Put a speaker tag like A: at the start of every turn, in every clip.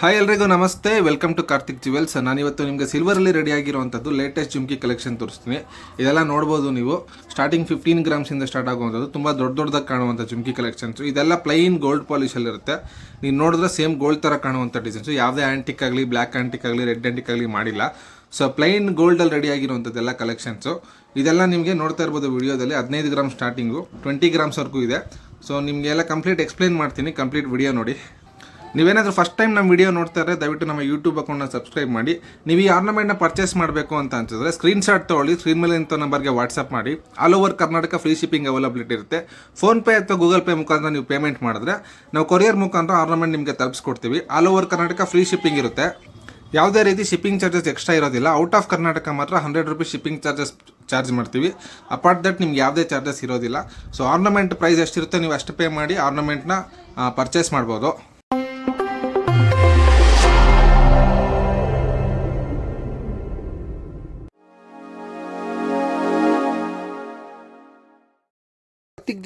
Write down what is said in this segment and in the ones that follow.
A: Hi ಎಲ್ರಿಗೂ ನಮಸ್ತೆ. Welcome to Karthik jewels ನಾನಿವತ್ತು ನಿಮಗೆ ಸಿಲ್ವರಲ್ಲಿ ರೆಡಿ ಆಗಿರುವಂಥದ್ದು ಲೇಟೆಸ್ಟ್ ಜುಮ್ಕಿ ಕಲೆಕ್ಷನ್ ತೋರಿಸ್ತೀನಿ. ಇದೆಲ್ಲ ನೋಡ್ಬೋದು ನೀವು. ಸ್ಟಾರ್ಟಿಂಗ್ ಫಿಫ್ಟೀನ್ ಗ್ರಾಮ್ಸಿಂದ ಸ್ಟಾರ್ಟ್ ಆಗುವಂಥದ್ದು. ತುಂಬ ದೊಡ್ಡ ದೊಡ್ಡದಾಗಿ ಕಾಣುವಂಥ ಜುಮ್ಕಿ ಕಲೆಕ್ಷನ್ಸು ಇದೆಲ್ಲ ಪ್ಲೈನ್ ಗೋಲ್ಡ್ ಪಾಲಿಷಲ್ಲಿರುತ್ತೆ ನೀವು ನೋಡಿದ್ರೆ ಸೇಮ್ ಗೋಲ್ಡ್ ಥರ ಕಾಣುವಂಥ ಡಿಸೈನ್ಸು ಯಾವುದೇ ಆ್ಯಂಟಿಕ್ ಆಗಲಿ ಬ್ಲ್ಯಾಕ್ ಆ್ಯಂಟಿಕ್ ಆಗಲಿ ರೆಡ್ ಆ್ಯಂಟಿಕ್ ಆಗಲಿ ಮಾಡಿಲ್ಲ. ಸೊ ಪ್ಲೈನ್ ಗೋಲ್ಡಲ್ಲಿ ರೆಡಿ ಆಗಿರುವಂಥದ್ದೆಲ್ಲ ಕಲೆಕ್ಷನ್ಸು ಇದೆಲ್ಲ ನಿಮಗೆ ನೋಡ್ತಾ ಇರ್ಬೋದು ವಿಡಿಯೋದಲ್ಲಿ. ಹದಿನೈದು ಗ್ರಾಮ್ ಸ್ಟಾರ್ಟಿಂಗು ಟ್ವೆಂಟಿ ಗ್ರಾಮ್ಸ್ವರೆಗೂ ಇದೆ. ಸೊ ನಿಮಗೆಲ್ಲ ಕಂಪ್ಲೀಟ್ ಎಕ್ಸ್ಪ್ಲೈನ್ ಮಾಡ್ತೀನಿ. ಕಂಪ್ಲೀಟ್ ವಿಡಿಯೋ ನೋಡಿ. ನೀವೇನಾದರೂ ಫಸ್ಟ್ ಟೈಮ್ ನಮ್ಮ ವಿಡಿಯೋ ನೋಡ್ತಾ ಇದ್ರೆ ದಯವಿಟ್ಟು ನಮ್ಮ ಯೂಟ್ಯೂಬ್ ಅಕೌಂಟ್ನ ಸಬ್ಸ್ಕ್ರೈಬ್ ಮಾಡಿ. ನೀವು ಈ ಆರ್ನಮೆಂಟ್ನ ಪರ್ಚೇಸ್ ಮಾಡಬೇಕು ಅಂತ ಅನ್ಸಿದ್ರೆ ಸ್ಕ್ರೀನ್ ಶಾಟ್ ತೊಗೊಳ್ಳಿ ಸ್ಕ್ರೀನ್ ಮೇಲೆ ಇಂಥ ನಂಬರ್ಗೆ ವಾಟ್ಸಪ್ ಮಾಡಿ. All over Karnataka free shipping availability ಇರುತ್ತೆ. ಫೋನ್ಪೇ ಅಥವಾ ಗೂಗಲ್ ಪೇ ಮುಖಾಂತರ ನೀವು ಪೇಮೆಂಟ್ ಮಾಡಿದ್ರೆ ನಾವು ಕೊರಿಯರ್ ಮುಖಾಂತರ ಆರ್ನಮೆಂಟ್ ನಿಮಗೆ ತಲುಪಿಸ್ಕೊಡ್ತೀವಿ. All over Karnataka free shipping ಇರುತ್ತೆ. ಯಾವುದೇ ರೀತಿ ಶಿಪ್ಪಿಂಗ್ ಚಾರ್ಜಸ್ ಎಕ್ಸ್ಟ್ರಾ ಇರೋದಿಲ್ಲ. ಔಟ್ ಆಫ್ ಕರ್ನಾಟಕ ಮಾತ್ರ hundred rupees shipping charges charge ಮಾಡ್ತೀವಿ. ಅಪಾರ್ಟ್ ದಟ್ ನಿಮ್ಗೆ ಯಾವುದೇ ಚಾರ್ಜಸ್ ಇರೋದಿಲ್ಲ. ಸೊ ಆರ್ನಮೆಂಟ್ ಪ್ರೈಸ್ ಎಷ್ಟಿರುತ್ತೆ ನೀವು ಅಷ್ಟು ಪೇ ಮಾಡಿ ಆರ್ನಮೆಂಟ್ನ ಪರ್ಚೇಸ್ ಮಾಡ್ಬೋದು.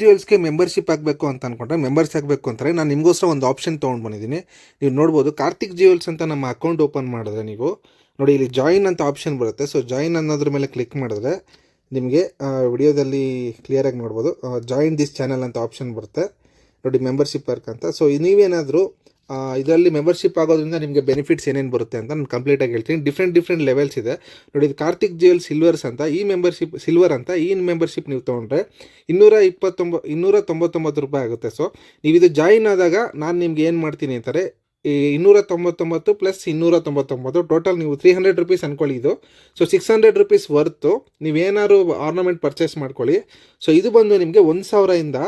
A: ಜ್ಯುವೆಲ್ಸ್ಗೆ ಮೆಂಬರ್ಶಿಪ್ ಆಗಬೇಕು ಅಂತ ಅನ್ಕೊಂಡ್ರೆ ಮೆಂಬರ್ಸ್ ಆಗಬೇಕು ಅಂತಾರೆ. ನಾನು ನಿಮಗೋಸ್ಕರ ಒಂದು ಆಪ್ಷನ್ ತೊಗೊಂಡು ಬಂದಿದ್ದೀನಿ. ನೀವು ನೋಡ್ಬೋದು, ಕಾರ್ತಿಕ್ ಜುವೆಲ್ಸ್ ಅಂತ ನಮ್ಮ ಅಕೌಂಟ್ ಓಪನ್ ಮಾಡಿದ್ರೆ ನೀವು, ನೋಡಿ ಇಲ್ಲಿ ಜಾಯಿನ್ ಅಂತ ಆಪ್ಷನ್ ಬರುತ್ತೆ. ಸೊ ಜಾಯಿನ್ ಅನ್ನೋದ್ರ ಮೇಲೆ ಕ್ಲಿಕ್ ಮಾಡಿದ್ರೆ ನಿಮಗೆ ವಿಡಿಯೋದಲ್ಲಿ ಕ್ಲಿಯರಾಗಿ ನೋಡ್ಬೋದು. ಜಾಯಿನ್ ದಿಸ್ ಚಾನಲ್ ಅಂತ ಆಪ್ಷನ್ ಬರುತ್ತೆ. ನೋಡಿ ಮೆಂಬರ್ಶಿಪ್ ವರ್ಕ್ ಅಂತ. ಸೊ ನೀವೇನಾದರೂ ಇದರಲ್ಲಿ ಮೆಂಬರ್ಶಿಪ್ ಆಗೋದ್ರಿಂದ ನಿಮಗೆ ಬೆನಿಫಿಟ್ಸ್ ಏನೇನು ಬರುತ್ತೆ ಅಂತ ನಾನು ಕಂಪ್ಲೀಟಾಗಿ ಹೇಳ್ತೀನಿ. ಡಿಫ್ರೆಂಟ್ ಡಿಫ್ರೆಂಟ್ ಲೆವೆಲ್ಸ್ ಇದೆ. ನೋಡಿ, ಇದು ಕಾರ್ತಿಕ್ ಜ್ಯುವೆಲ್ ಸಿಲ್ವರ್ಸ್ ಅಂತ, ಈ ಮೆಂಬರ್ಶಿಪ್ ಸಿಲ್ವರ್ ಅಂತ, ಈ ಮೆಂಬರ್ಶಿಪ್ ನೀವು ತೊಗೊಂಡ್ರೆ ಇನ್ನೂರ ಇಪ್ಪತ್ತೊಂಬ, ಇನ್ನೂರ ತೊಂಬತ್ತೊಂಬತ್ತು ರೂಪಾಯಿ ಆಗುತ್ತೆ. ಸೊ ನೀವು ಇದು ಜಾಯಿನ್ ಆದಾಗ ನಾನು ನಿಮ್ಗೆ ಏನು ಮಾಡ್ತೀನಿ ಅಂತಾರೆ, ಈ ಇನ್ನೂರ ತೊಂಬತ್ತೊಂಬತ್ತು ಪ್ಲಸ್ ಇನ್ನೂರ ತೊಂಬತ್ತೊಂಬತ್ತು ಟೋಟಲ್ ನೀವು ತ್ರೀ ಹಂಡ್ರೆಡ್ ರುಪೀಸ್ ಅಂದ್ಕೊಳ್ಳಿ ಇದು. So six hundred rupees worth ನೀವೇನಾದ್ರು ಆರ್ನಮೆಂಟ್ ಪರ್ಚೇಸ್ ಮಾಡ್ಕೊಳ್ಳಿ. ಸೊ ಇದು ಬಂದು ನಿಮಗೆ ಒಂದು ಸಾವಿರದಿಂದ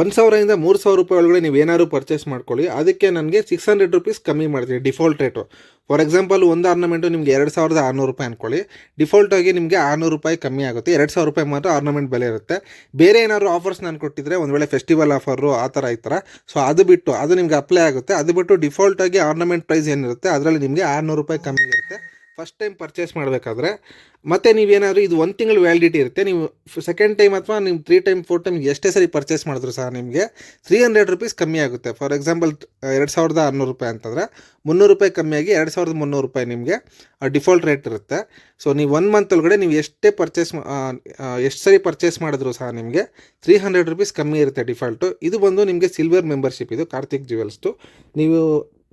A: ಒಂದು ಸಾವಿರದಿಂದ ಮೂರು ಸಾವಿರ ರೂಪಾಯಿ ಒಳಗಡೆ ನೀವು ಏನಾದ್ರು ಪರ್ಚೇಸ್ ಮಾಡ್ಕೊಳ್ಳಿ. ಅದಕ್ಕೆ ನನಗೆ ಸಿಕ್ಸ್ ಹಂಡ್ರೆಡ್ ರುಪೀಸ್ ಕಮ್ಮಿ ಮಾಡ್ತೀನಿ ಡಿಫಾಲ್ಟ್ ರೇಟು ಫಾರ್ ಎಕ್ಸಾಂಪಲ್ ಒಂದು ಆರ್ನಮೆಂಟು ನಿಮಗೆ ಎರಡು ಸಾವಿರದ ಆರುನೂರು ರೂಪಾಯಿ ಅನ್ಕೊಳ್ಳಿ. ಡಿಫಾಲ್ಟಾಗಿ ನಿಮಗೆ ಆರುನೂರು ರೂಪಾಯಿ ಕಮ್ಮಿ ಆಗುತ್ತೆ. ಎರಡು ಸಾವಿರ ರೂಪಾಯಿ ಮಾತ್ರ ಆರ್ನಮೆಂಟ್ ಬೆಲೆ ಇರುತ್ತೆ. ಬೇರೆ ಏನಾದರೂ ಆಫರ್ಸ್ ನಾನು ಕೊಟ್ಟಿದ್ರೆ ಒಂದು ವೇಳೆ ಫೆಸ್ಟಿವಲ್ ಆಫರು ಆ ಥರ ಈ ಥರ. ಸೊ ಅದು ಬಿಟ್ಟು, ಅದು ನಿಮಗೆ ಅಪ್ಲೈ ಆಗುತ್ತೆ. ಅದು ಬಿಟ್ಟು ಡಿಫಾಲ್ಟಾಗಿ ಆರ್ನಮೆಂಟ್ ಪ್ರೈಸ್ ಏನಿರುತ್ತೆ, ಅದರಲ್ಲಿ ನಿಮಗೆ ಆರುನೂರು ರೂಪಾಯಿ ಕಮ್ಮಿ ಇರುತ್ತೆ. ಫಸ್ಟ್ ಟೈಮ್ ಪರ್ಚೇಸ್ ಮಾಡಬೇಕಾದ್ರೆ, ಮತ್ತು ನೀವೇನಾದರೂ ಇದು ಒಂದು ತಿಂಗಳು ವ್ಯಾಲಿಡಿಟಿ ಇರುತ್ತೆ, ನೀವು ಸೆಕೆಂಡ್ ಟೈಮ್ ಅಥವಾ ನೀವು ತ್ರೀ ಟೈಮ್ ಫೋರ್ ಟೈಮ್ ಎಷ್ಟೇ ಸರಿ ಪರ್ಚೇಸ್ ಮಾಡಿದ್ರು ಸಹ ನಿಮಗೆ ತ್ರೀ ಹಂಡ್ರೆಡ್ ರುಪೀಸ್ ಕಮ್ಮಿ ಆಗುತ್ತೆ. ಫಾರ್ ಎಕ್ಸಾಂಪಲ್ ಎರಡು ಸಾವಿರದ ಆರುನೂರು ರೂಪಾಯಿ ಅಂತಂದರೆ, ಮುನ್ನೂರು ರೂಪಾಯಿ ಕಮ್ಮಿಯಾಗಿ ಎರಡು ಸಾವಿರದ ಮುನ್ನೂರು ರೂಪಾಯಿ ನಿಮಗೆ ಡಿಫಾಲ್ಟ್ ರೇಟ್ ಇರುತ್ತೆ. ಸೊ ನೀವು ಒನ್ ಮಂತ್ ಒಳಗಡೆ ನೀವು ಎಷ್ಟೇ ಪರ್ಚೇಸ್ ಎಷ್ಟು ಸರಿ ಪರ್ಚೇಸ್ ಮಾಡಿದ್ರು ಸಹ ನಿಮಗೆ ತ್ರೀ ಹಂಡ್ರೆಡ್ ರುಪೀಸ್ ಕಮ್ಮಿ ಇರುತ್ತೆ ಡಿಫಾಲ್ಟು ಇದು ಬಂದು ನಿಮಗೆ ಸಿಲ್ವರ್ ಮೆಂಬರ್ಶಿಪ್ ಇದು ಕಾರ್ತಿಕ್ ಜ್ಯುವೆಲ್ಸ್ದು ನೀವು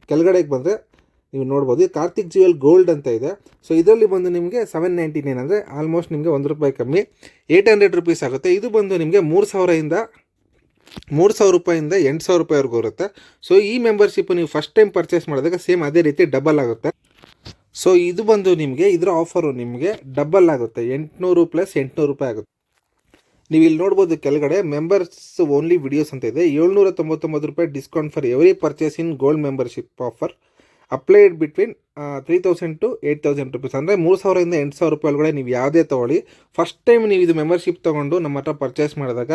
A: ಕೆಳಗಡೆಗೆ ಬಂದರೆ ನೀವು ನೋಡ್ಬೋದು. ಇದು ಕಾರ್ತಿಕ್ ಜ್ಯುವೆಲ್ ಗೋಲ್ಡ್ ಅಂತ ಇದೆ. ಸೊ ಇದರಲ್ಲಿ ಬಂದು ನಿಮಗೆ ಸೆವೆನ್ ನೈಂಟಿ ನೈನ್ ಅಂದರೆ ಆಲ್ಮೋಸ್ಟ್ ನಿಮಗೆ ಒಂದು ರೂಪಾಯಿ ಕಮ್ಮಿ. ಏಯ್ಟ್ ಹಂಡ್ರೆಡ್ ರುಪೀಸ್ ಆಗುತ್ತೆ. ಇದು ಬಂದು ನಿಮಗೆ ಮೂರು ಸಾವಿರದಿಂದ ಮೂರು ಸಾವಿರ ರೂಪಾಯಿಂದ ಎಂಟು ಸಾವಿರ ರೂಪಾಯಿವರೆಗೂ ಇರುತ್ತೆ. ಸೊ ಈ ಮೆಂಬರ್ಶಿಪ್ ನೀವು ಫಸ್ಟ್ ಟೈಮ್ ಪರ್ಚೇಸ್ ಮಾಡಿದಾಗ ಸೇಮ್ ಅದೇ ರೀತಿ ಡಬಲ್ ಆಗುತ್ತೆ. ಸೊ ಇದು ಬಂದು ನಿಮಗೆ ಇದರ ಆಫರು ನಿಮಗೆ ಡಬಲ್ ಆಗುತ್ತೆ. ಎಂಟುನೂರು ಪ್ಲಸ್ ಎಂಟುನೂರು ರೂಪಾಯಿ ಆಗುತ್ತೆ. ನೀವು ಇಲ್ಲಿ ನೋಡ್ಬೋದು ಕೆಳಗಡೆ ಮೆಂಬರ್ಸ್ ಓನ್ಲಿ ವಿಡಿಯೋಸ್ ಅಂತ ಇದೆ. ಏಳ್ನೂರ ತೊಂಬತ್ತೊಂಬತ್ತು ರೂಪಾಯಿ discount for every purchase in gold membership offer applied between three thousand to eight thousand rupees ಅಂದರೆ ಮೂರು ಸಾವಿರದಿಂದ ಎಂಟು ಸಾವಿರ ರೂಪಾಯಿ ಒಳಗಡೆ ನೀವು ಯಾವುದೇ ತೊಗೊಳ್ಳಿ. ಫಸ್ಟ್ ಟೈಮ್ ನೀವು ಇದು ಮೆಂಬರ್ಶಿಪ್ ತೊಗೊಂಡು ನಮ್ಮ ಹತ್ರ ಪರ್ಚೇಸ್ ಮಾಡಿದಾಗ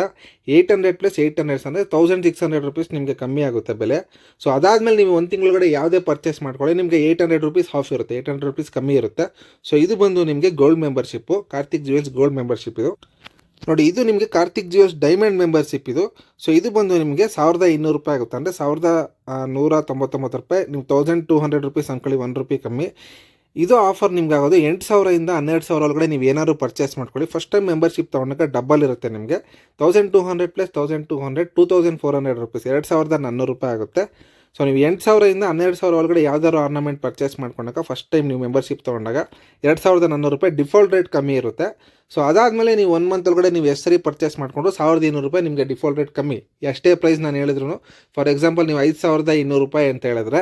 A: eight hundred plus eight hundreds ಅಂದರೆ ತೌಸಂಡ್ ಸಿಕ್ಸ್ ಹಂಡ್ರೆಡ್ ರುಪೀಸ್ ನಿಮಗೆ ಕಮ್ಮಿ ಆಗುತ್ತೆ ಬೆಲೆ. ಸೊ ಅದಾದಮೇಲೆ ನೀವು ಒಂದು ತಿಂಗಳೊಳಗಡೆ ಯಾವುದೇ ಪರ್ಚೇಸ್ ಮಾಡ್ಕೊಳ್ಳಿ, ನಿಮಗೆ ಏಯ್ಟ್ ಹಂಡ್ರೆಡ್ ರುಪೀಸ್ ಆಫ್ ಇರುತ್ತೆ. ಏಯ್ಟ್ ಹಂಡ್ರೆಡ್ ರುಪೀಸ್ ಕಮ್ಮಿ ಇರುತ್ತೆ. ಸೊ ಇದು ಬಂದು ನಿಮಗೆ gold membership Karthik jewels gold membership ಇದು. ನೋಡಿ, ಇದು ನಿಮಗೆ ಕಾರ್ತಿಕ್ ಜಿಯೋಸ್ ಡೈಮಂಡ್ ಮೆಂಬರ್ಶಿಪ್ ಇದು. ಸೊ ಇದು ಬಂದು ನಿಮಗೆ ಸಾವಿರದ ಇನ್ನೂರು ರೂಪಾಯಿ ಆಗುತ್ತೆ. ಅಂದರೆ ಸಾವಿರದ ನೂರ ತೊಂಬತ್ತೊಂಬತ್ತು ರೂಪಾಯಿ ನೀವು ತೌಸಂಡ್ ಟೂ ಹಂಡ್ರೆಡ್ ರುಪೀಸ್ ಅಂದ್ಕೊಳ್ಳಿ ಒನ್ ರುಪಿ ಕಮ್ಮಿ. ಇದು ಆಫರ್ ನಿಮ್ಗೆ ಆಗೋದು ಎಂಟು ಸಾವಿರದಿಂದ ಹನ್ನೆರಡು ಸಾವಿರ ಒಳಗಡೆ ನೀವು ಏನಾದ್ರು ಪರ್ಚೇಸ್ ಮಾಡ್ಕೊಳ್ಳಿ. ಫಸ್ಟ್ ಟೈಮ್ ಮೆಂಬರ್ಶಿಪ್ ತೊಗೊಂಡಾಗ ಡಬಲ್ ಇರುತ್ತೆ ನಿಮಗೆ. Thousand two hundred plus thousand two hundred two thousand four hundred rupees ಎರಡು ಸಾವಿರದ ನಾನ್ನೂರು ರೂಪಾಯಿ ಆಗುತ್ತೆ. ಸೊ ನೀವು ಎಂಟು ಸಾವಿರದಿಂದ ಹನ್ನೆರಡು ಸಾವಿರ ಒಳಗಡೆ ಯಾವ್ದಾದ್ರು ಆರ್ನಮೆಂಟ್ ಪರ್ಚೇಸ್ ಮಾಡ್ಕೊಂಡಾಗ ಫಸ್ಟ್ ಟೈಮ್ ನೀವು ಮೆಂಬರ್ಶಿಪ್ ತೊಗೊಂಡಾಗ ಎರಡು ಸಾವಿರದ ನಾನ್ನೂರು ರೂಪಾಯಿ ಡಿಫಾಲ್ಟ್ ರೇಟ್ ಕಮ್ಮಿ ಇರುತ್ತೆ. ಸೊ ಅದಾದಮೇಲೆ ನೀವು ಒನ್ ಮಂತ್ ಒಳಗಡೆ ನೀವು ಎಷ್ಟು ಸರಿ ಪರ್ಚೇಸ್ ಮಾಡಿಕೊಂಡು ಸಾವಿರದ ಇನ್ನೂರು ರೂಪಾಯಿ ನಿಮಗೆ ಡಿಫಾಲ್ಟ್ ರೇಟ್ ಕಮ್ಮಿ. ಎಷ್ಟೇ ಪ್ರೈಸ್ ನಾನು ಹೇಳಿದ್ರು ಫಾರ್ ಎಕ್ಸಾಂಪಲ್ ನೀವು ಐದು ಸಾವಿರದ ಇನ್ನೂರು ರೂಪಾಯಿ ಅಂತ ಹೇಳಿದ್ರೆ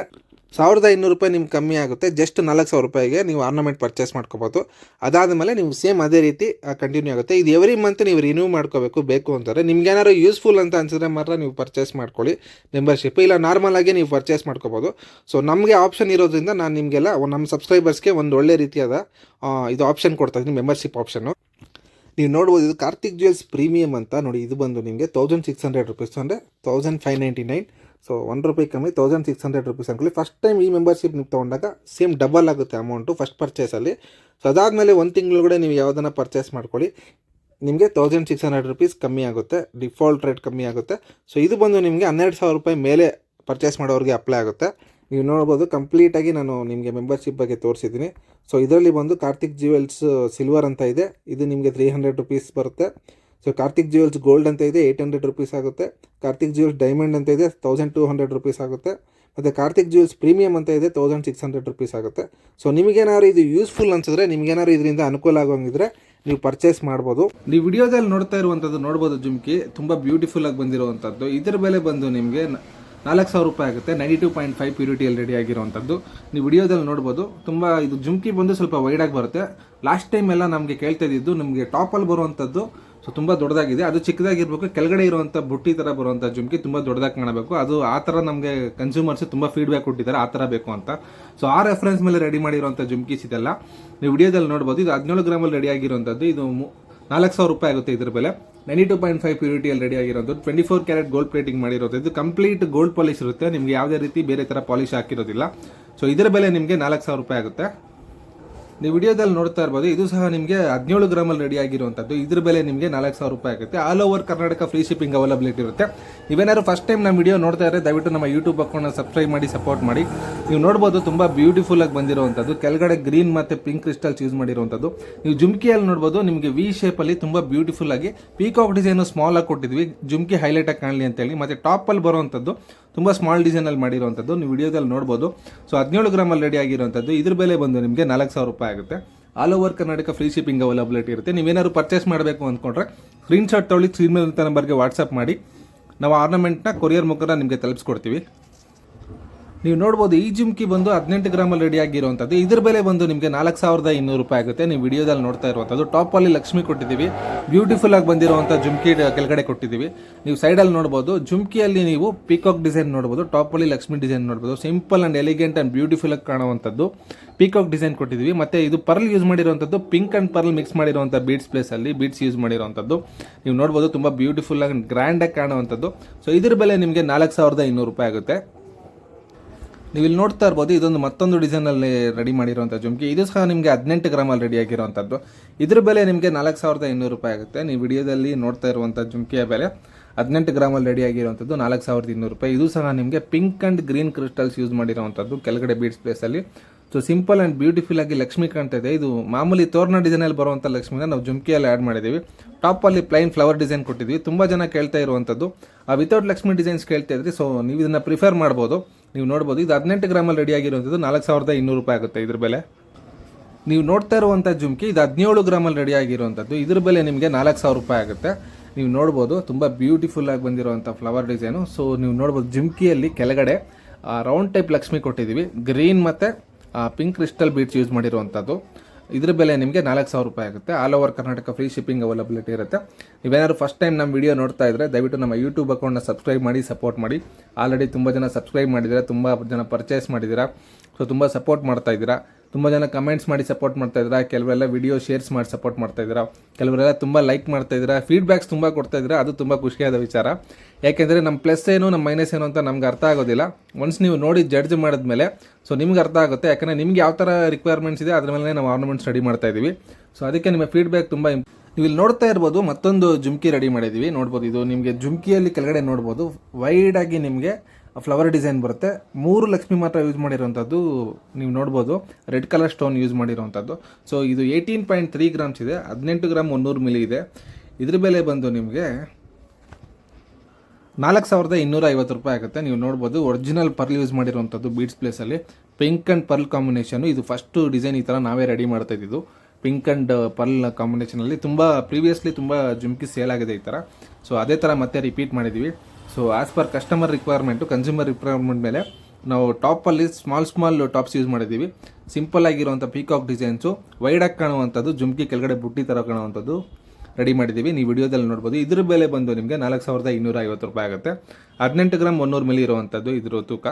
A: ಸಾವಿರದ ಇನ್ನೂರು ರೂಪಾಯಿ ನಿಮ್ಗೆ ಕಮ್ಮಿ ಆಗುತ್ತೆ. ಜಸ್ಟ್ ನಾಲ್ಕು ಸಾವಿರ ರೂಪಾಯಿಗೆ ನೀವು ಆರ್ನಮೆಂಟ್ ಪರ್ಚೇಸ್ ಮಾಡ್ಕೋಬೋದು. ಅದಾದಮೇಲೆ ನೀವು ಸೇಮ್ ಅದೇ ರೀತಿ ಕಂಟಿನ್ಯೂ ಆಗುತ್ತೆ. ಇದು ಎವ್ರಿ ಮಂತ್ ನೀವು ರಿನ್ಯೂ ಮಾಡ್ಕೋಬೇಕು, ಬೇಕು ಅಂತಾರೆ. ನಿಮ್ಗೆ ಏನಾದ್ರು ಯೂಸ್ಫುಲ್ ಅಂತ ಅನ್ಸಿದ್ರೆ ಮಾತ್ರ ನೀವು ಪರ್ಚೇಸ್ ಮಾಡ್ಕೊಳ್ಳಿ. ಮೆಂಬರ್ಶಿಪ್ ಇಲ್ಲ ನಾರ್ಮಲ್ ಆಗಿ ನೀವು ಪರ್ಚೇಸ್ ಮಾಡ್ಕೋಬೋದು. ಸೊ ನಮಗೆ ಆಪ್ಷನ್ ಇರೋದ್ರಿಂದ ನಾನು ನಿಮಗೆಲ್ಲ ನಮ್ಮ ಸಬ್ಸ್ಕ್ರೈಬರ್ಸ್ಗೆ ಒಂದು ಒಳ್ಳೆ ರೀತಿಯಾದ ಇದು ಆಪ್ಷನ್ ಕೊಡ್ತಾ ಇದ್ದೀನಿ ಮೆಂಬರ್ಶಿಪ್ ಆಪ್ಷನ್ನು ನೀವು ನೋಡ್ಬೋದು, ಇದು ಕಾರ್ತಿಕ್ ಜ್ಯುವೆಲ್ಸ್ ಪ್ರೀಮಿಯಮ್ ಅಂತ ನೋಡಿ, ಇದು ಬಂದು ನಿಮಗೆ ತೌಸಂಡ್ ಸಿಕ್ಸ್ ಹಂಡ್ರೆಡ್ ರುಪೀಸ್ ಅಂದರೆ thousand five ninety nine so one rupee ಕಮ್ಮಿ ತೌಸಂಡ್ ಸಿಕ್ಸ್ ಹಂಡ್ರೆಡ್ ರುಪೀಸ್ ಅನ್ಕೊಳ್ಳಿ ಫಸ್ಟ್ ಟೈಮ್ ಈ ಮೆಂಬರ್ಶಿಪ್ ನೀವು ತೊಗೊಂಡಾಗ ಸೇಮ್ ಡಬಲ್ ಆಗುತ್ತೆ ಅಮೌಂಟು ಫಸ್ಟ್ ಪರ್ಚೇಸಲ್ಲಿ ಸೊ ಅದಾದಮೇಲೆ ಒಂದು ತಿಂಗಳೊಳಗಡೆ ನೀವು ಯಾವುದನ್ನು ಪರ್ಚೇಸ್ ಮಾಡ್ಕೊಳ್ಳಿ. ನಿಮಗೆ ತೌಸಂಡ್ ಸಿಕ್ಸ್ ಹಂಡ್ರೆಡ್ ರುಪೀಸ್ ಕಮ್ಮಿ ಆಗುತ್ತೆ ಡಿಫಾಲ್ಟ್ ರೇಟ್ ಕಮ್ಮಿ ಆಗುತ್ತೆ. ಸೊ ಇದು ಬಂದು ನಿಮಗೆ ಹನ್ನೆರಡು ಸಾವಿರ ರೂಪಾಯಿ ಮೇಲೆ ಪರ್ಚೇಸ್ ಮಾಡೋರಿಗೆ ಅಪ್ಲೈ ಆಗುತ್ತೆ. ನೀವು ನೋಡ್ಬೋದು ಕಂಪ್ಲೀಟಾಗಿ ನಾನು ನಿಮಗೆ ಮೆಂಬರ್ಶಿಪ್ ಬಗ್ಗೆ ತೋರಿಸಿದ್ದೀನಿ. ಸೊ ಇದರಲ್ಲಿ ಬಂದು ಕಾರ್ತಿಕ್ ಜ್ಯುವೆಲ್ಸ್ ಸಿಲ್ವರ್ ಅಂತ ಇದೆ. ಇದು ನಿಮಗೆ ತ್ರೀ ಹಂಡ್ರೆಡ್ ರುಪೀಸ್ ಬರುತ್ತೆ. ಸೊ ಕಾರ್ತಿಕ್ ಜ್ಯುವೆಲ್ಸ್ ಗೋಲ್ಡ್ ಅಂತ ಇದೆ ಏಯ್ಟ್ ಹಂಡ್ರೆಡ್ ರುಪೀಸ್ ಆಗುತ್ತೆ ಕಾರ್ತಿಕ್ ಜ್ಯುವೆಲ್ಸ್ ಡೈಮಂಡ್ ಅಂತ ಇದೆ ತೌಸಂಡ್ ಟೂ ಹಂಡ್ರೆಡ್ ರುಪೀಸ್ ಆಗುತ್ತೆ ಮತ್ತು ಕಾರ್ತಿಕ್ ಜ್ಯುವೆಲ್ಸ್ ಪ್ರೀಮಿಯಮ್ ಅಂತ ಇದೆ ತೌಸಂಡ್ ಸಿಕ್ಸ್ ಹಂಡ್ರೆಡ್ ರುಪೀಸ್ ಆಗುತ್ತೆ ಸೊ ನಿಮಗೇನಾದ್ರು ಇದು ಯೂಸ್ಫುಲ್ ಅನ್ಸಿದ್ರೆ ನಿಮಗೇನಾದ್ರು ಇದರಿಂದ ಅನುಕೂಲ ಆಗೋಂಗಿದ್ರೆ ನೀವು ಪರ್ಚೇಸ್ ಮಾಡ್ಬೋದು. ನೀವು ವಿಡಿಯೋದಲ್ಲಿ ನೋಡ್ತಾ ಇರುವಂಥದ್ದು ನೋಡ್ಬೋದು ಜುಮ್ಕಿ. ತುಂಬ ಬ್ಯೂಟಿಫುಲ್ ಆಗಿ ಬಂದಿರುವಂಥದ್ದು ಇದರ ಬೆಲೆ ಬಂದು ನಿಮಗೆ ನಾಲ್ಕು ಸಾವಿರ ರೂಪಾಯಿ ಆಗುತ್ತೆ. ನೈಂಟಿ ಟು ಪಾಯಿಂಟ್ ಫೈವ್ ಪ್ಯೂರಿಟಿಯಲ್ಲಿ ರೆಡಿ ಆಗಿರುವಂಥದ್ದು ನೀವು ವಿಡಿಯೋದಲ್ಲಿ ನೋಡ್ಬೋದು. ತುಂಬ ಇದು ಜುಮ್ಕಿ ಬಂದು ಸ್ವಲ್ಪ ವೈಡಾಗಿ ಬರುತ್ತೆ. ಲಾಸ್ಟ್ ಟೈಮ್ ಎಲ್ಲ ನಮಗೆ ಕೇಳ್ತಾ ಇದ್ದಿದ್ದು, ನಿಮಗೆ ಟಾಪಲ್ಲಿ ಬರುವಂಥದ್ದು ಸೊ ತುಂಬ ದೊಡ್ಡದಾಗಿದೆ. ಅದು ಚಿಕ್ಕದಾಗಿರ್ಬೇಕು, ಕೆಳಗಡೆ ಇರುವಂಥ ಬುಟ್ಟಿ ಥರ ಬರುವಂಥ ಜುಮ್ಕಿ ತುಂಬ ದೊಡ್ಡದಾಗಿ ಕಾಣಬೇಕು. ಅದು ಆ ಥರ ನಮಗೆ ಕನ್ಸ್ಯೂಮರ್ಸ್ ತುಂಬ ಫೀಡ್ಬ್ಯಾಕ್ ಕೊಟ್ಟಿದ್ದಾರೆ, ಆ ಥರ ಬೇಕು ಅಂತ. ಸೊ ಆ ರೆಫರೆನ್ಸ್ ಮೇಲೆ ರೆಡಿ ಮಾಡಿರುವಂಥ ಜುಮ್ಕೀಸ್ ಇದೆಲ್ಲ ನೀವು ವಿಡಿಯೋದಲ್ಲಿ ನೋಡ್ಬೋದು, ಇದು ಹದಿನೇಳು ಗ್ರಾಮಲ್ಲಿ ರೆಡಿ ಆಗಿರುವಂಥದ್ದು. ಇದು ನಾಲ್ಕು ಸಾವಿರ ರೂಪಾಯಿ ಆಗುತ್ತೆ ಇದ್ರ ಬೆಲೆ. ನೈಂಟಿ ಟು ಪಾಯಿಂಟ್ ಫೈವ್ ಪ್ಯೂರಿಟಿಯಲ್ಲಿ ರೆಡಿ ಆಗಿರೋದು twenty four carat gold plating ಮಾಡಿರೋದು. ಇದು ಕಂಪ್ಲೀಟ್ ಗೋಲ್ಡ್ ಪಾಲಿಶ್ ಇರುತ್ತೆ. ನಿಮಗೆ ಯಾವುದೇ ರೀತಿ ಬೇರೆ ಥರ ಪಾಲಿಶ್ ಹಾಕಿರೋದಿಲ್ಲ. ಸೊ ಇದರ ಬೆಲೆ ನಿಮಗೆ ನಾಲ್ಕು ಸಾವಿರ ರೂಪಾಯಿ ಆಗುತ್ತೆ. ನೀವು ವಿಡಿಯೋದಲ್ಲಿ ನೋಡ್ತಾ ಇರ್ಬೋದು, ಇದು ಸಹ ನಿಮಗೆ ಹದಿನೇಳು ಗ್ರಾಮಲ್ಲಿ ರೆಡಿ ಆಗಿರುವಂಥದ್ದು ಇದ್ರ ಬೆಲೆ ನಿಮಗೆ ನಾಲ್ಕು ಸಾವಿರ ರೂಪಾಯಿ ಆಗುತ್ತೆ. All over Karnataka free shipping availability ಇರುತ್ತೆ. ನೀವೇನಾದ್ರು ಫಸ್ಟ್ ಟೈಮ್ ನಮ್ಮ ವಿಡಿಯೋ ನೋಡ್ತಾ ಇದ್ರೆ, ದಯವಿಟ್ಟು ನಮ್ಮ ಯೂಟ್ಯೂಬ್ ಅಕೌಂಟ್ನ ಸಬ್ಸ್ಕ್ರೈಬ್ ಮಾಡಿ ಸಪೋರ್ಟ್ ಮಾಡಿ. ನೀವು ನೋಡ್ಬೋದು ತುಂಬ ಬ್ಯೂಟಿಫುಲ್ ಆಗಿ ಬಂದಿರುವಂಥದ್ದು ಕೆಳಗಡೆ ಗ್ರೀನ್ ಮತ್ತು ಪಿಂಕ್ ಕ್ರಿಸ್ಟಲ್ಸ್ ಯೂಸ್ ಮಾಡಿರುವಂಥದ್ದು ನೀವು ಜುಮ್ಕಿಯಲ್ಲಿ ನೋಡ್ಬೋದು, ನಿಮಗೆ ವಿ ಶೇಪಲ್ಲಿ ತುಂಬ ಬ್ಯೂಟಿಫುಲ್ ಆಗಿ ಪೀಕಾಕ್ ಡಿಸೈನು ಸ್ಮಾಲ್ ಆಗಿ ಕೊಟ್ಟಿದ್ವಿ. ಜುಮ್ಕಿ ಹೈಲೈಟ್ ಆಗಿ ಕಾಣಲಿ ಅಂತೇಳಿ ಮತ್ತು ಟಾಪಲ್ಲಿ ಬರುವಂಥದ್ದು ತುಂಬ ಸ್ಮಾಲ್ ಡಿಸೈನಲ್ಲಿ ಮಾಡಿರುವಂಥದ್ದು ನೀವು ವಿಡಿಯೋದಲ್ಲಿ ನೋಡ್ಬೋದು. ಸೊ ಹದಿನೇಳು ಗ್ರಾಮಲ್ಲಿ ರೆಡಿ ಆಗಿರುವಂಥದ್ದು ಇದ್ರ ಬೆಲೆ ಬಂದು ನಿಮಗೆ ನಾಲ್ಕು ಸಾವಿರ ರೂಪಾಯಿ ಆಗುತ್ತೆ. All over Karnataka free shipping availability ಇರುತ್ತೆ. ನೀವೇನಾದ್ರು ಪರ್ಚೇಸ್ ಮಾಡಬೇಕು ಅಂದ್ಕೊಂಡ್ರೆ ಸ್ಕ್ರೀನ್ಶಾಟ್ ತೊಳಿ ಸ್ಕ್ರೀನ್ ಮೇಲೆ ನಂಬರ್ಗೆ ವಾಟ್ಸಪ್ ಮಾಡಿ. ನಾವು ಆರ್ನಮೆಂಟ್ನ ಕೊರಿಯರ್ ಮುಖಾಂತರ ನಿಮಗೆ ತಲುಪಿಸ್ಕೊಡ್ತೀವಿ. ನೀವು ನೋಡ್ಬೋದು, ಈ ಜುಮ್ಕಿ ಬಂದು ಹದಿನೆಂಟು ಗ್ರಾಮಲ್ಲಿ ರೆಡಿ ಆಗಿರುವಂಥದ್ದು. ಇದ್ರ ಬೆಲೆ ಬಂದು ನಿಮಗೆ ನಾಲ್ಕು ಸಾವಿರದ ಇನ್ನೂರು ರೂಪಾಯಿ ಆಗುತ್ತೆ. ನೀವು ವಿಡಿಯೋದಲ್ಲಿ ನೋಡ್ತಾ ಇರುವಂಥದ್ದು. ಟಾಪಲ್ಲಿ ಲಕ್ಷ್ಮಿ ಕೊಟ್ಟಿದ್ದೀವಿ. ಬ್ಯೂಟಿಫುಲ್ ಆಗಿ ಬಂದಿರುವಂಥ ಜುಮ್ಕಿ ಕೆಳಗಡೆ ಕೊಟ್ಟಿದ್ದೀವಿ. ನೀವು ಸೈಡಲ್ಲಿ ನೋಡ್ಬೋದು, ಜುಮ್ಕಿಯಲ್ಲಿ ನೀವು ಪೀಕಾಕ್ ಡಿಸೈನ್ ನೋಡ್ಬೋದು ಟಾಪಲ್ಲಿ ಲಕ್ಷ್ಮಿ ಡಿಸೈನ್ ನೋಡ್ಬೋದು. Simple and elegant and beautiful ಆಗಿ ಕಾಣುವಂಥದ್ದು. ಪೀಕಾಕ್ ಡಿಸೈನ್ ಕೊಟ್ಟಿದ್ದೀವಿ. ಮತ್ತು ಇದು ಪರ್ಲ್ ಯೂಸ್ ಮಾಡಿರುವಂಥದ್ದು. ಪಿಂಕ್ ಆ್ಯಂಡ್ ಪರ್ಲ್ ಮಿಕ್ಸ್ ಮಾಡಿರುವಂಥ ಬೀಡ್ಸ್ ಪ್ಲೇಸಲ್ಲಿ ಬೀಡ್ಸ್ ಯೂಸ್ ಮಾಡಿರುವಂಥದ್ದು. ನೀವು ನೋಡ್ಬೋದು, ತುಂಬ ಬ್ಯೂಟಿಫುಲ್ ಆಗಿ ಗ್ರ್ಯಾಂಡಾಗಿ ಕಾಣುವಂಥದ್ದು. ಸೊ ಇದ್ರ ಬೆಲೆ ನಿಮಗೆ ನಾಲ್ಕು ಸಾವಿರದ ಇನ್ನೂರು ರೂಪಾಯಿ ಆಗುತ್ತೆ. ನೀವು ಇಲ್ಲಿ ನೋಡ್ತಾ ಇರ್ಬೋದು, ಇದೊಂದು ಮತ್ತೊಂದು ಡಿಸೈನಲ್ಲಿ ರೆಡಿ ಮಾಡಿರುವಂಥ ಜುಮ್ಕಿ. ಇದು ಸಹ ನಿಮಗೆ ಹದಿನೆಂಟು ಗ್ರಾಮಲ್ಲಿ ರೆಡಿ ಆಗಿರುವಂಥದ್ದು ಇದ್ರ ಬೆಲೆ ನಿಮಗೆ ನಾಲ್ಕು ಸಾವಿರದ ಇನ್ನೂರು ರೂಪಾಯಿ ಆಗುತ್ತೆ. ನೀವು ವಿಡಿಯೋದಲ್ಲಿ ನೋಡ್ತಾ ಇರುವಂಥ ಜುಮ್ಕಿಯ ಬೆಲೆ ಹದಿನೆಂಟು ಗ್ರಾಮಲ್ಲಿ ರೆಡಿ ಆಗಿರುವಂಥದ್ದು ನಾಲ್ಕು ಸಾವಿರದ ಇನ್ನೂರು ರೂಪಾಯಿ. ಇದು ಸಹ ನಿಮಗೆ pink and green crystals use ಮಾಡಿರುವಂಥದ್ದು ಕೆಳಗಡೆ ಬೀಡ್ಸ್ ಪ್ಲೇಸಲ್ಲಿ ಸೊ ಸಿಂಪಲ್ ಆ್ಯಂಡ್ ಬ್ಯೂಟಿಫುಲ್ ಆಗಿ ಲಕ್ಷ್ಮಿ ಕಾಣ್ತಾ ಇದೆ. ಇದು ಮಾಮೂಲಿ ತೋರಣ ಡಿಸೈನಲ್ಲಿ ಬರುವಂಥ ಲಕ್ಷ್ಮಿನ ನಾವು ಜುಮ್ಕಿಯಲ್ಲಿ ಆ್ಯಡ್ ಮಾಡಿದ್ದೀವಿ. ಟಾಪಲ್ಲಿ ಪ್ಲೈನ್ ಫ್ಲವರ್ ಡಿಸೈನ್ ಕೊಟ್ಟಿದ್ವಿ ತುಂಬ ಜನ ಕೇಳ್ತಾ ಇರುವಂಥದ್ದು ಆ ವಿತೌಟ್ ಲಕ್ಷ್ಮಿ ಡಿಸೈನ್ಸ್ ಕೇಳ್ತಾ ಇದ್ರಿ ಸೊ ನೀವು ಇದನ್ನು ಪ್ರಿಫರ್ ಮಾಡ್ಬೋದು. ನೀವು ನೋಡ್ಬೋದು, ಇದು ಹದಿನೆಂಟು ಗ್ರಾಮಲ್ಲಿ ರೆಡಿ ಆಗಿರುವಂಥದ್ದು, ನಾಲ್ಕು ಸಾವಿರದ ಇನ್ನೂರು ರೂಪಾಯಿ ಆಗುತ್ತೆ ಇದ್ರ ಬೆಲೆ. ನೀವು ನೋಡ್ತಾ ಇರುವಂಥ ಜುಮ್ಕಿ, ಇದು ಹದಿನೇಳು ಗ್ರಾಮಲ್ಲಿ ರೆಡಿ ಆಗಿರುವಂಥದ್ದು, ಇದ್ರ ಬೆಲೆ ನಿಮಗೆ ನಾಲ್ಕು ಸಾವಿರ ರೂಪಾಯಿ ಆಗುತ್ತೆ. ನೀವು ನೋಡ್ಬೋದು, ತುಂಬ ಬ್ಯೂಟಿಫುಲ್ ಆಗಿ ಬಂದಿರುವಂಥ ಫ್ಲವರ್ ಡಿಸೈನು ಸೊ ನೀವು ನೋಡ್ಬೋದು, ಜುಮ್ಕಿಯಲ್ಲಿ ಕೆಳಗಡೆ ರೌಂಡ್ ಟೈಪ್ ಲಕ್ಷ್ಮಿ ಕೊಟ್ಟಿದ್ದೀವಿ. ಗ್ರೀನ್ ಮತ್ತು ಪಿಂಕ್ ಕ್ರಿಸ್ಟಲ್ ಬೀಟ್ಸ್ ಯೂಸ್ ಮಾಡಿರುವಂಥದ್ದು. ಇದ್ರ ಬೆಲೆ ನಿಮಗೆ ನಾಲ್ಕು ಸಾವಿರ ರೂಪಾಯಿ ಆಗುತ್ತೆ. All over Karnataka free shipping availability ಇರುತ್ತೆ. ನೀವೇನಾದ್ರು ಫಸ್ಟ್ ಟೈಮ್ ನಮ್ಮ ವಿಡಿಯೋ ನೋಡ್ತಾ ಇದ್ರೆ ದಯವಿಟ್ಟು ನಮ್ಮ ಯೂಟ್ಯೂಬ್ ಅಕೌಂಟ್ನ ಸಬ್ಸ್ಕ್ರೈಬ್ ಮಾಡಿ ಸಪೋರ್ಟ್ ಮಾಡಿ. ಆಲ್ರೆಡಿ ತುಂಬ ಜನ ಸಬ್ಸ್ಕ್ರೈಬ್ ಮಾಡಿದ್ದೀರಾ, ತುಂಬ ಜನ ಪರ್ಚೇಸ್ ಮಾಡಿದ್ದೀರಾ. ಸೊ ತುಂಬ ಸಪೋರ್ಟ್ ಮಾಡ್ತಾ ಇದ್ದೀರಾ. ತುಂಬ ಜನ ಕಮೆಂಟ್ಸ್ ಮಾಡಿ ಸಪೋರ್ಟ್ ಮಾಡ್ತಾ ಇದ್ದೀರಾ ಕೆಲವರೆಲ್ಲ ವಿಡಿಯೋ ಶೇರ್ಸ್ ಮಾಡಿ ಸಪೋರ್ಟ್ ಮಾಡ್ತಾ ಇದ್ದೀರಾ, ಕೆಲವರೆಲ್ಲ ತುಂಬ ಲೈಕ್ ಮಾಡ್ತಾ ಇದ್ದೀರಾ ಫೀಡ್ಬ್ಯಾಕ್ಸ್ ತುಂಬ ಕೊಡ್ತಾ ಇದ್ದೀರಾ, ಅದು ತುಂಬ ಖುಷಿಯಾದ ವಿಚಾರ. ಯಾಕೆಂದರೆ ನಮ್ಮ ಪ್ಲಸ್ ಏನು ನಮ್ಮ ಮೈನಸ್ ಏನು ಅಂತ ನಮ್ಗೆ ಅರ್ಥ ಆಗೋದಿಲ್ಲ. ಒನ್ಸ್ ನೀವು ನೋಡಿ ಜಡ್ಜ್ ಮಾಡಿದ್ಮೇಲೆ ಸೊ ನಿಮ್ಗೆ ಅರ್ಥ ಆಗುತ್ತೆ. ಯಾಕಂದರೆ ನಿಮ್ಗೆ ಯಾವ ಥರ ರಿಕ್ವೈರ್ಮೆಂಟ್ಸ್ ಇದೆ, ಅದ್ರ ಮೇಲೆ ನಾವು ಆರ್ನಮೆಂಟ್ ಸ್ಟಡಿ ಮಾಡ್ತಾ ಇದ್ದೀವಿ. ಸೊ ಅದಕ್ಕೆ ನಿಮ್ಮ ಫೀಡ್ಬ್ಯಾಕ್ ತುಂಬ ಇಂಪ್ ನೀವು ಇಲ್ಲಿ ನೋಡ್ತಾ ಇರ್ಬೋದು, ಮತ್ತೊಂದು ಜುಮ್ಕಿ ರೆಡಿ ಮಾಡಿದ್ದೀವಿ. ನೋಡ್ಬೋದು, ಇದು ನಿಮಗೆ ಜುಮ್ಕಿಯಲ್ಲಿ ಕೆಳಗಡೆ ನೋಡ್ಬೋದು. ವೈಡಾಗಿ ನಿಮಗೆ ಫ್ಲವರ್ ಡಿಸೈನ್ ಬರುತ್ತೆ. ಮೂರು ಲಕ್ಷ್ಮಿ ಮಾತ್ರ ಯೂಸ್ ಮಾಡಿರೋಂಥದ್ದು ನೀವು ನೋಡ್ಬೋದು. ರೆಡ್ ಕಲರ್ ಸ್ಟೋನ್ ಯೂಸ್ ಮಾಡಿರೋವಂಥದ್ದು ಸೊ ಇದು ಏಯ್ಟೀನ್ ಪಾಯಿಂಟ್ ತ್ರೀ ಗ್ರಾಮ್ಸ್ ಇದೆ. ಹದಿನೆಂಟು ಗ್ರಾಮ್ ಒನ್ನೂರು ಮಿಲಿ ಇದೆ. ಇದ್ರ ಬೆಲೆ ಬಂದು ನಿಮಗೆ ನಾಲ್ಕು ಸಾವಿರದ ಇನ್ನೂರ ಐವತ್ತು ರೂಪಾಯಿ ಆಗುತ್ತೆ. ನೀವು ನೋಡ್ಬೋದು ಒರಿಜಿನಲ್ ಪರ್ಲ್ ಯೂಸ್ ಮಾಡಿರುವಂಥದ್ದು ಬೀಡ್ಸ್ ಪ್ಲೇಸಲ್ಲಿ ಪಿಂಕ್ ಆ್ಯಂಡ್ ಪರ್ಲ್ ಕಾಂಬಿನೇಷನು ಇದು ಫಸ್ಟು ಡಿಸೈನ್ ಈ ಥರ ನಾವೇ ರೆಡಿ ಮಾಡ್ತಾ ಇದ್ದಿದ್ದು. ಪಿಂಕ್ ಆ್ಯಂಡ್ ಪರ್ಲ್ ಕಾಂಬಿನೇಷನಲ್ಲಿ ತುಂಬ ಪ್ರೀವಿಯಸ್ಲಿ ತುಂಬ ಜುಮ್ಕಿ ಸೇಲ್ ಆಗಿದೆ ಈ ಥರ ಸೊ ಅದೇ ಥರ ಮತ್ತೆ ರಿಪೀಟ್ ಮಾಡಿದ್ದೀವಿ. So as per customer requirement consumer requirement ಮೇಲೆ ನಾವು ಟಾಪಲ್ಲಿ ಸ್ಮಾಲ್ ಸ್ಮಾಲ್ ಟಾಪ್ಸ್ ಯೂಸ್ ಮಾಡಿದ್ದೀವಿ. ಸಿಂಪಲ್ ಆಗಿರುವಂಥ ಪೀಕಾಕ್ ಡಿಸೈನ್ಸು ವೈಡಾಗಿ ಕಾಣುವಂಥದ್ದು, ಜುಮ್ಕಿ ಕೆಳಗಡೆ ಬುಟ್ಟಿ ಥರ ಕಾಣುವಂಥದ್ದು ರೆಡಿ ಮಾಡಿದ್ದೀವಿ. ನೀವು ವಿಡಿಯೋದಲ್ಲಿ ನೋಡ್ಬೋದು. ಇದ್ರ ಬೆಲೆ ಬಂದು ನಿಮಗೆ ನಾಲ್ಕು ಸಾವಿರದ ಇನ್ನೂರ ಐವತ್ತು ರೂಪಾಯಿ ಆಗುತ್ತೆ. ಹದಿನೆಂಟು ಗ್ರಾಮ್ ಒನ್ನೂರು ಮಿಲಿ ಇರುವಂಥದ್ದು ಇದ್ರ ತೂಕ.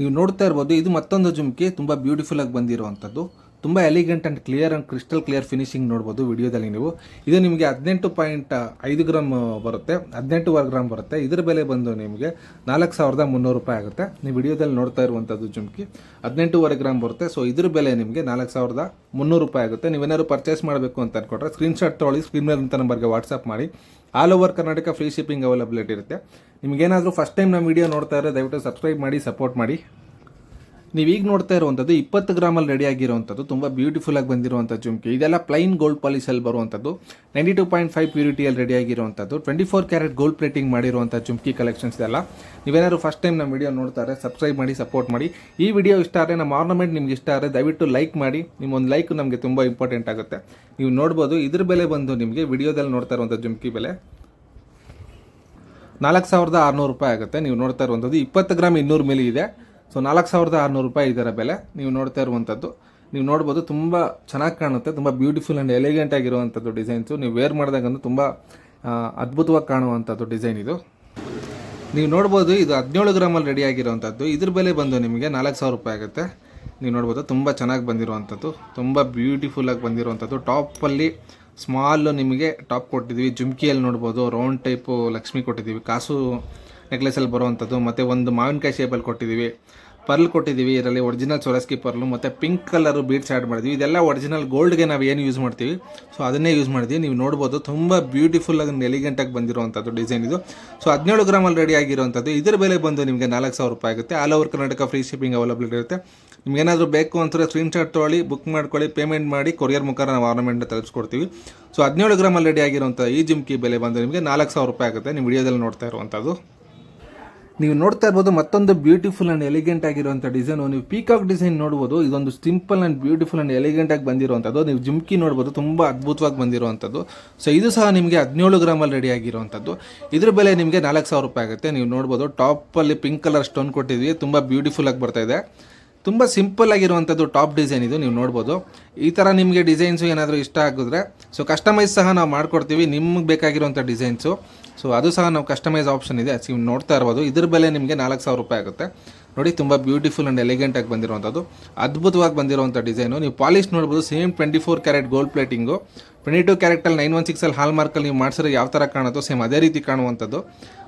A: ನೀವು ನೋಡ್ತಾ ಇರ್ಬೋದು, ಇದು ಮತ್ತೊಂದು ಜುಮ್ಕಿ, ತುಂಬ ಬ್ಯೂಟಿಫುಲ್ಲಾಗಿ ಬಂದಿರುವಂಥದ್ದು. ತುಂಬ elegant and clear and crystal clear finishing ನೋಡ್ಬೋದು ವಿಡಿಯೋದಲ್ಲಿ ನೀವು. ಇದು ನಿಮಗೆ ಹದಿನೆಂಟು ಪಾಯಿಂಟ್ ಐದು ಗ್ರಾಮ್ ಬರುತ್ತೆ. ಹದಿನೆಂಟುವರೆ ಗ್ರಾಮ್ ಬರುತ್ತೆ. ಇದ್ರ ಬೆಲೆ ಬಂದು ನಿಮಗೆ ನಾಲ್ಕು ಸಾವಿರದ ಮುನ್ನೂರು ರೂಪಾಯಿ ಆಗುತ್ತೆ. ನೀವು ವಿಡಿಯೋದಲ್ಲಿ ನೋಡ್ತಾ ಇರುವಂಥದ್ದು ಜುಮ್ಕಿ. ಹದಿನೆಂಟೂವರೆ ಗ್ರಾಮ್ ಬರುತ್ತೆ. ಸೊ ಇದ್ರ ಬೆಲೆ ನಿಮಗೆ ನಾಲ್ಕು ಸಾವಿರದ ಮುನ್ನೂರು ರೂಪಾಯಿ ಆಗುತ್ತೆ. ನೀವೇನಾದ್ರು ಪರ್ಚೇಸ್ ಮಾಡಬೇಕು ಅಂತ ಅನ್ಕೊಂಡ್ರೆ ಸ್ಕ್ರೀನ್ಶಾಟ್ ತೊಗೊಳ್ಳಿ. ಸ್ಕ್ರೀನ್ ಮೇಲೆ ಅಂತ ನಂಬರ್ಗೆ ವಾಟ್ಸಪ್ ಮಾಡಿ. All over Karnataka free shipping availability ಇರುತ್ತೆ. ನಿಮಗೇನಾದರೂ ಫಸ್ಟ್ ಟೈಮ್ ನಮ್ಮ ವಿಡಿಯೋ ನೋಡ್ತಾ ಇದ್ರೆ ದಯವಿಟ್ಟು ಸಬ್ಸ್ಕ್ರೈಬ್ ಮಾಡಿ ಸಪೋರ್ಟ್ ಮಾಡಿ. ನೀವು ಈಗ ನೋಡ್ತಾ ಇರುವಂಥದ್ದು ಇಪ್ಪತ್ತು ಗ್ರಾಮಲ್ಲಿ ರೆಡಿ ಆಗಿರುವಂಥದ್ದು, ತುಂಬ ಬ್ಯೂಟಿಫುಲ್ ಆಗಿ ಬಂದಿರುವಂಥ ಜುಮ್ಕಿ. ಇದೆಲ್ಲ ಪ್ಲೈನ್ ಗೋಲ್ಡ್ ಪಾಲಿಸಲ್ಲಿ ಬರುವಂಥದ್ದು. ನೈಂಟಿ ಟು ಪಾಯಿಂಟ್ ಫೈವ್ ಪ್ಯೂರಿಟಿಯಲ್ಲಿ ರೆಡಿ ಆಗಿರುವಂಥದ್ದು. Twenty four carat gold plating ಮಾಡಿರುವಂಥ ಜುಮ್ಕಿ ಕಲೆಕ್ಷನ್ಸ್ ಇದೆಲ್ಲ. ನೀವೇನಾದ್ರು ಫಸ್ಟ್ ಟೈಮ್ ನಮ್ಮ ವಿಡಿಯೋ ನೋಡ್ತಾರೆ ಸಬ್ಸ್ಕ್ರೈಬ್ ಮಾಡಿ ಸಪೋರ್ಟ್ ಮಾಡಿ. ಈ ವಿಡಿಯೋ ಇಷ್ಟ ಆದರೆ, ನಮ್ಮ ಆರ್ನಮೆಂಟ್ ನಿಮ್ಗೆ ಇಷ್ಟ ಆದರೆ, ದಯವಿಟ್ಟು ಲೈಕ್ ಮಾಡಿ. ನಿಮ್ಮ ಒಂದು ಲೈಕ್ ನಮಗೆ ತುಂಬ ಇಂಪಾರ್ಟೆಂಟ್ ಆಗುತ್ತೆ. ನೀವು ನೋಡ್ಬೋದು, ಇದ್ರ ಬೆಲೆ ಬಂದು ನಿಮಗೆ ವಿಡಿಯೋದಲ್ಲಿ ನೋಡ್ತಾ ಇರುವಂಥ ಜುಮ್ಕಿ ಬೆಲೆ ನಾಲ್ಕು ಸಾವಿರದ ಆರುನೂರು ರೂಪಾಯಿ ಆಗುತ್ತೆ. ನೀವು ನೋಡ್ತಾ ಇರುವಂಥದ್ದು ಇಪ್ಪತ್ತು ಗ್ರಾಮ್ ಇನ್ನೂರು ಮಿಲಿ ಇದೆ. ಸೊ ನಾಲ್ಕು ಸಾವಿರದ ಆರುನೂರು ರೂಪಾಯಿ ಇದರ ಬೆಲೆ. ನೀವು ನೋಡ್ತಾ ಇರುವಂಥದ್ದು ನೀವು ನೋಡ್ಬೋದು ತುಂಬ ಚೆನ್ನಾಗಿ ಕಾಣುತ್ತೆ. ತುಂಬ ಬ್ಯೂಟಿಫುಲ್ ಆ್ಯಂಡ್ ಎಲಿಗೆಂಟ್ ಆಗಿರುವಂಥದ್ದು ಡಿಸೈನ್ಸು ನೀವು ವೇರ್ ಮಾಡಿದಾಗಂದು ತುಂಬ ಅದ್ಭುತವಾಗಿ ಕಾಣುವಂಥದ್ದು ಡಿಸೈನ್ ಇದು. ನೀವು ನೋಡ್ಬೋದು ಇದು ಹದಿನೇಳು ಗ್ರಾಮಲ್ಲಿ ರೆಡಿ ಆಗಿರುವಂಥದ್ದು ಇದ್ರ ಬೆಲೆ ಬಂದು ನಿಮಗೆ ನಾಲ್ಕು ಸಾವಿರ ರೂಪಾಯಿ ಆಗುತ್ತೆ. ನೀವು ನೋಡ್ಬೋದು ತುಂಬ ಚೆನ್ನಾಗಿ ಬಂದಿರುವಂಥದ್ದು ತುಂಬ ಬ್ಯೂಟಿಫುಲ್ಲಾಗಿ ಬಂದಿರುವಂಥದ್ದು ಟಾಪಲ್ಲಿ ಸ್ಮಾಲ್ ನಿಮಗೆ ಟಾಪ್ ಕೊಟ್ಟಿದ್ದೀವಿ ಜುಮ್ಕಿಯಲ್ಲಿ ನೋಡ್ಬೋದು ರೌಂಡ್ ಟೈಪು ಲಕ್ಷ್ಮಿ ಕೊಟ್ಟಿದ್ದೀವಿ ಕಾಸು ನೆಕ್ಲೆಸಲ್ಲಿ ಬರುವಂಥದ್ದು ಮತ್ತು ಒಂದು ಮಾವಿನಕಾಯಿ ಶೇಪಲ್ಲಿ ಕೊಟ್ಟಿದ್ದೀವಿ ಪರ್ಲ್ ಕೊಟ್ಟಿದ್ದೀವಿ, ಇದರಲ್ಲಿ ಒರಿಜಿನಲ್ ಸೊರಸ್ಕಿ ಪರ್ಲು, ಮತ್ತು ಪಿಂಕ್ ಕಲರು ಬೀಡ್ಸ್ ಆ್ಯಡ್ ಮಾಡಿದ್ವಿ. ಇದೆಲ್ಲ ಒರಿಜಿನಲ್ ಗೋಲ್ಡ್ಗೆ ನಾವು ಏನು ಯೂಸ್ ಮಾಡ್ತೀವಿ? ಸೊ ಅದನ್ನೇ ಯೂಸ್ ಮಾಡಿದ್ವಿ. ನೀವು ನೋಡ್ಬೋದು, ತುಂಬ ಬ್ಯೂಟಿಫುಲ್ ಆಗಿ ಎಲಿಗೆಂಟಾಗಿ ಬಂದಿರುವಂಥದ್ದು ಡಿಸೈನ್ ಇದು. ಸೊ ಹದಿನೇಳು ಗ್ರಾಮಲ್ಲಿ ರೆಡಿ ಆಗಿರುವಂಥದ್ದು. ಇದ್ರ ಬೆಲೆ ಬಂದು ನಿಮಗೆ ನಾಲ್ಕು ಸಾವಿರ ರೂಪಾಯಿ ಆಗುತ್ತೆ. All over Karnataka free shipping availability ಇರುತ್ತೆ. ನಿಮಗೇನಾದರೂ ಬೇಕು ಅಂತಾರೆ ಸ್ಕ್ರೀನ್ಶಾಟ್ ತೊಗೊಳ್ಳಿ ಬುಕ್ ಮಾಡ್ಕೊಳ್ಳಿ ಪೇಮೆಂಟ್ ಮಾಡಿ ಕೊರಿಯರ್ ಮುಖಾಂತರ ನಾವು ಆರ್ನಮೆಂಟ್ ತಲುಪಿಸ್ಕೊಡ್ತೀವಿ. ಸೊ ಹದಿನೇಳು ಗ್ರಾಮಲ್ಲಿ ರೆಡಿ ಆಗಿರುವಂಥ ಈ ಜಿಮ್ಕಿ ಬೆಲೆ ಬಂದು ನಿಮಗೆ ನಾಲ್ಕು ಸಾವಿರ ರೂಪಾಯಿ ಆಗುತ್ತೆ. ನಿಮ್ಮ ವಿಡಿಯೋದಲ್ಲಿ ನೋಡ್ತಾ ಇರುವಂಥದ್ದು. ನೀವು ನೋಡ್ತಾ ಇರ್ಬೋದು ಮತ್ತೊಂದು ಬ್ಯೂಟಿಫುಲ್ ಆ್ಯಂಡ್ ಎಲಿಗೆಂಟ್ ಆಗಿರುವಂಥ ಡಿಸೈನು ನೀವು ಪೀಕಾಕ್ ಡಿಸೈನ್ ನೋಡ್ಬೋದು, ಇದೊಂದು simple and beautiful and elegant ಆಗಿ ಬಂದಿರುವಂಥದ್ದು ನೀವು ಜುಮ್ಕಿ ನೋಡ್ಬೋದು, ತುಂಬ ಅದ್ಭುತವಾಗಿ ಬಂದಿರುವಂಥದ್ದು ಸೊ ಇದು ಸಹ ನಿಮಗೆ ಹದಿನೇಳು ಗ್ರಾಮಲ್ಲಿ ರೆಡಿ ಆಗಿರುವಂಥದ್ದು ಇದ್ರ ಬೆಲೆ ನಿಮಗೆ ನಾಲ್ಕು ಸಾವಿರ ರೂಪಾಯಿ ಆಗುತ್ತೆ. ನೀವು ನೋಡ್ಬೋದು ಟಾಪಲ್ಲಿ ಪಿಂಕ್ ಕಲರ್ ಸ್ಟೋನ್ ಕೊಟ್ಟಿದ್ವಿ. ತುಂಬ ಬ್ಯೂಟಿಫುಲ್ ಆಗಿ ಬರ್ತಾ ಇದೆ. ತುಂಬ ಸಿಂಪಲ್ ಆಗಿರುವಂಥದ್ದು ಟಾಪ್ ಡಿಸೈನ್ ಇದು, ನೀವು ನೋಡ್ಬೋದು. ಈ ಥರ ನಿಮಗೆ ಡಿಸೈನ್ಸು ಏನಾದರೂ ಇಷ್ಟ ಆಗಿದ್ರೆ ಸೊ ಕಸ್ಟಮೈಸ್ ಸಹ ನಾವು ಮಾಡ್ಕೊಡ್ತೀವಿ. ನಿಮ್ಗೆ ಬೇಕಾಗಿರುವಂಥ ಡಿಸೈನ್ಸು ಸೊ ಅದು ಸಹ ನಾವು ಕಸ್ಟಮೈಸ್ ಆಪ್ಷನ್ ಇದೆ. ನೀವು ನೋಡ್ತಾ ಇರ್ಬೋದು. ಇದ್ರ ಬೆಲೆ ನಿಮಗೆ ನಾಲ್ಕು ಸಾವಿರ ರೂಪಾಯಿ ಆಗುತ್ತೆ. ನೋಡಿ, ತುಂಬ ಬ್ಯೂಟಿಫುಲ್ ಆ್ಯಂಡ್ ಎಲಿಗೆಂಟ್ ಆಗಿ ಬಂದಿರುವಂಥದ್ದು. ಅದ್ಭುತವಾಗಿ ಬಂದಿರುವಂಥ ಡಿಸೈನು ನೀವು ಪಾಲಿಶ್ ನೋಡ್ಬೋದು. Same twenty four carat gold plating twenty two ಕ್ಯಾರೆಕ್ಟಲ್ಲಿ nine one ಸಿಕ್ಸಲ್ಲಿ ಹಾಲ್ ಮಾರ್ಕಲ್ಲಿ ನೀವು ಮಾಡಿಸಿದ್ರೆ ಯಾವ ಥರ ಕಾಣುತ್ತೋ ಸೇಮ್ ಅದೇ ರೀತಿ ಕಾಣುವಂಥದ್ದು.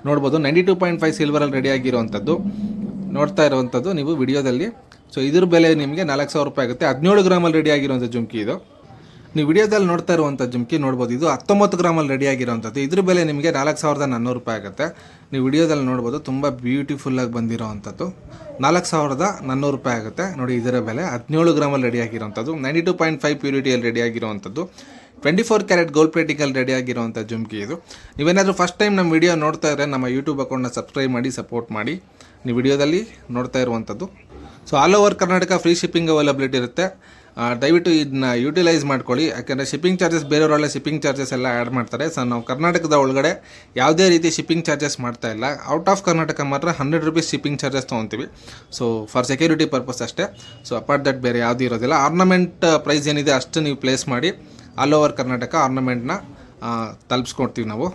A: ನೋಡ್ಬೋದು ನೈಂಟಿ ಟು ಪಾಯಿಂಟ್ ಫೈವ್ ಸಿಲ್ವರಲ್ಲಿ ರೆಡಿ ಆಗಿರುವಂಥದ್ದು. ನೋಡ್ತಾ ಇರುವಂಥದ್ದು ನೀವು ವಿಡಿಯೋದಲ್ಲಿ ಸೊ ಇದ್ರ ಬೆಲೆ ನಿಮಗೆ ನಾಲ್ಕು ಸಾವಿರ ರೂಪಾಯಿ ಆಗುತ್ತೆ. ಹದಿನೇಳು ಗ್ರಾಮಲ್ಲಿ ರೆಡಿ ಆಗಿರುವಂಥ ಜುಮ್ಕಿ ಇದು. ನೀವು ವಿಡಿಯೋದಲ್ಲಿ ನೋಡ್ತಾ ಇರುವಂಥ ಜುಮ್ಕಿ ನೋಡ್ಬೋದು. ಇದು ಹತ್ತೊಂಬತ್ತು ಗ್ರಾಮಲ್ಲಿ ರೆಡಿ ಆಗಿರೋವಂಥದ್ದು ಇದ್ರ ಬೆಲೆ ನಿಮಗೆ ನಾಲ್ಕು ಸಾವಿರದ ನಾನ್ನೂರು ರೂಪಾಯಿ ಆಗುತ್ತೆ. ನೀವು ವಿಡಿಯೋದಲ್ಲಿ ನೋಡ್ಬೋದು, ತುಂಬ ಬ್ಯೂಟಿಫುಲ್ಲಾಗಿ ಬಂದಿರೋವಂಥದ್ದು ನಾಲ್ಕು ಸಾವಿರದ ನಾನ್ನೂರು ರೂಪಾಯಿ ಆಗುತ್ತೆ. ನೋಡಿ, ಇದರ ಬೆಲೆ ಹದಿನೇಳು ಗ್ರಾಮಲ್ಲಿ ರೆಡಿ ಆಗಿರೋವಂಥದ್ದು ನೈಂಟಿ ಟು ಪಾಯಿಂಟ್ ಫೈವ್ ಪ್ಯೂರಿಟಿಯಲ್ಲಿ ರೆಡಿ ಆಗಿರುವಂಥದ್ದು ಟ್ವೆಂಟಿ ಫೋರ್ ಕ್ಯಾರೆಟ್ ಗೋಲ್ಡ್ ಪ್ಲೇಟಿಂಗಲ್ಲಿ ರೆಡಿ ಆಗಿರುವಂಥ ಜುಮ್ಕಿ ಇದು. ನೀವೇನಾದರೂ ಫಸ್ಟ್ ಟೈಮ್ ನಮ್ಮ ವಿಡಿಯೋ ನೋಡ್ತಾ ಇದ್ರೆ ನಮ್ಮ ಯೂಟ್ಯೂಬ್ ಅಕೌಂಟ್ನ ಸಬ್ಸ್ಕ್ರೈಬ್ ಮಾಡಿ ಸಪೋರ್ಟ್ ಮಾಡಿ. ನೀವು ವಿಡಿಯೋದಲ್ಲಿ ನೋಡ್ತಾ ಇರುವಂಥದ್ದು so all over Karnataka free shipping availability ಇರುತ್ತೆ. ದಯವಿಟ್ಟು ಇದನ್ನ ಯುಟಿಲೈಸ್ ಮಾಡ್ಕೊಳ್ಳಿ. ಯಾಕೆಂದರೆ ಶಿಪ್ಪಿಂಗ್ ಚಾರ್ಜಸ್ ಬೇರೆಯವರೆಲ್ಲ ಶಿಪ್ಪಿಂಗ್ ಚಾರ್ಜಸ್ ಎಲ್ಲ ಆ್ಯಡ್ ಮಾಡ್ತಾರೆ. ಸೊ ನಾವು ಕರ್ನಾಟಕದ ಒಳಗಡೆ ಯಾವುದೇ ರೀತಿ ಶಿಪ್ಪಿಂಗ್ ಚಾರ್ಜಸ್ ಮಾಡ್ತಾ ಇಲ್ಲ. ಔಟ್ ಆಫ್ ಕರ್ನಾಟಕ ಮಾತ್ರ ಹಂಡ್ರೆಡ್ ರುಪೀಸ್ ಶಿಪ್ಪಿಂಗ್ ಚಾರ್ಜಸ್ ತೊಗೊತೀವಿ. ಸೊ ಫಾರ್ ಸೆಕ್ಯೂರಿಟಿ ಪರ್ಪಸ್ ಅಷ್ಟೇ. ಸೊ ಅಪಾರ್ಟ್ ದಟ್ ಬೇರೆ ಯಾವುದೂ ಇರೋದಿಲ್ಲ. ಆರ್ನಮೆಂಟ್ ಪ್ರೈಸ್ ಏನಿದೆ ಅಷ್ಟು ನೀವು ಪ್ಲೇಸ್ ಮಾಡಿ ಆಲ್ ಓವರ್ ಕರ್ನಾಟಕ ಆರ್ನಮೆಂಟ್ನ ತಲುಪಿಸ್ಕೊಡ್ತೀವಿ ನಾವು.